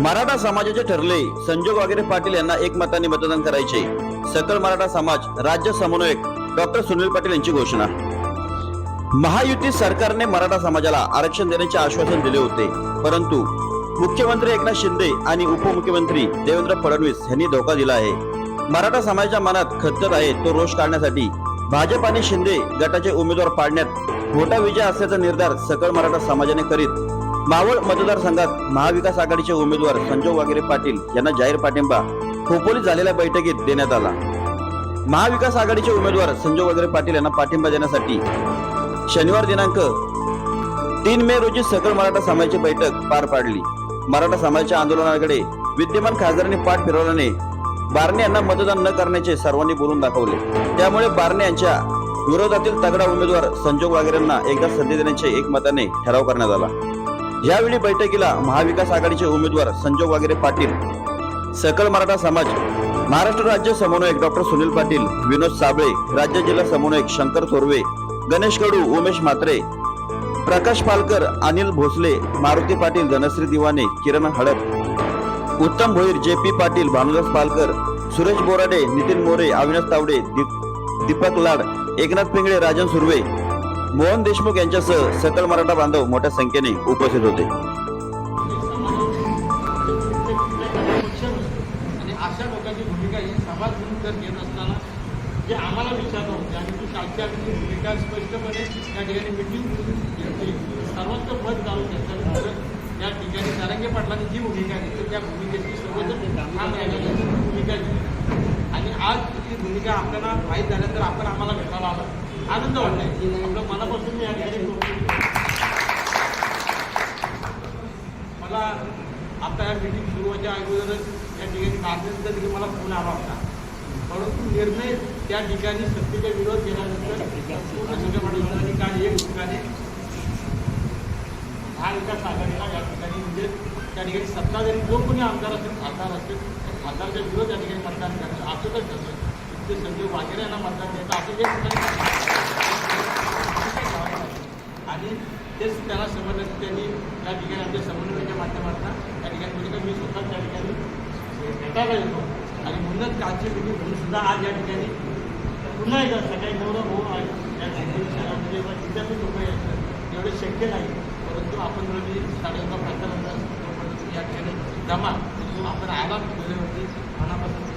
मराठा समाजाचे ठरले संजोग वगैरे पाटील यांना एकमताने मतदान करायचे. सकल मराठा समाज राज्य समन्वयक डॉक्टर सुनील पाटील यांची घोषणा. महायुती सरकारने मराठा समाजाला आरक्षण देण्याचे आश्वासन दिले होते. परंतु मुख्यमंत्री एकनाथ शिंदे आणि उपमुख्यमंत्री देवेंद्र फडणवीस यांनी धोका दिला आहे. मराठा समाजाच्या मनात खतखत आहे तो रोष काढण्यासाठी भाजप आणि शिंदे गटाचे उमेदवार पाडण्यात मोठा विजय असल्याचा निर्धार सकल मराठा समाजाने करीत मावळ मतदारसंघात महाविकास आघाडीचे उमेदवार संजय वागेरे पाटील यांना जाहीर पाठिंबा खोपोलीत झालेल्या बैठकीत देण्यात आला. महाविकास आघाडीचे उमेदवार संजय वगैरे पाटील यांना पाठिंबा देण्यासाठी शनिवार दिनांक तीन मे रोजी सकल मराठा समाजाची बैठक पार पाडली. मराठा समाजाच्या आंदोलनाकडे विद्यमान खासदारांनी पाठ फिरवल्याने बारणे यांना मतदान न करण्याचे सर्वांनी बोलून दाखवले. त्यामुळे बारणे यांच्या विरोधातील तगडा उमेदवार संजोग वागेरेंना एकदा संधी देण्याचे एकमताने ठराव करण्यात आला. यावेळी बैठकीला महाविकास आघाडीचे उमेदवार संजोग वागेरे पाटील सकल मराठा समाज महाराष्ट्र राज्य समन्वयक डॉक्टर सुनील पाटील विनोद साबळे राज्य जिल्हा समन्वयक शंकर थोरवे गणेश कडू उमेश म्हात्रे प्रकाश पालकर अनिल भोसले मारुती पाटील धनश्री दिवाने किरण हडप उत्तम भोईर जे पी पाटील भानुदास पालकर सुरेश बोराडे नितीन मोरे अविनाश तावडे दीपक लाड एकनाथ पिंगळे राजन सुर्वे मोहन देशमुख यांच्यासह सकल मराठा बांधव मोठ्या संख्येने उपस्थित होते. अशा लोकांची भूमिका ही समाज म्हणून जर घेत असताना जे आम्हाला विचारलं आणि ती भूमिका स्पष्टपणे त्या ठिकाणी मिटिंग सर्वत्र पद काढून घेतल्यानंतर त्या ठिकाणी नारंगे पाटलांनी जी भूमिका घेतली त्या भूमिकेची सोबतच ठाम भूमिका घेतली आणि आज ती भूमिका आपल्याला माहीत झाल्यानंतर आपण आम्हाला भेटायला आला. आनंद वाटलाय आपलं मनापासून मी या ठिकाणी मला आता या मीटिंग सुरू व्हायच्या अगोदरच या ठिकाणी काढण्याचा देखील मला फोन आला होता. परंतु निर्णय त्या ठिकाणी सत्तेचा विरोध केल्यानंतर पूर्ण सगळ्या मंडळांनी काल एक ठिकाणी महाविकास आघाडीला या ठिकाणी म्हणजे त्या ठिकाणी सत्ताधारी जो कोणी आमदार असेल खासदार असेल खासदारच्या विरोध त्या ठिकाणी मतदान करायचं असं तर ते संजय वागेरे यांना मतदान द्यायचं असं जे आणि तेच त्याला समजलं त्यांनी त्या ठिकाणी आमच्या समन्वयाच्या माध्यमातून त्या ठिकाणी म्हणजे मी स्वतः त्या ठिकाणी भेटायला येतो. आणि म्हणूनच कालची विधी म्हणून सुद्धा आज या ठिकाणी पुन्हा एकदा सकाळी नवरा भाऊ आहे. या ठिकाणी शहरामध्ये किंवा जिल्ह्यातून लोक यायचं एवढं शक्य नाही. परंतु आपण म्हणजे साडेअकरा तोपर्यंत या ठिकाणी जमा आपण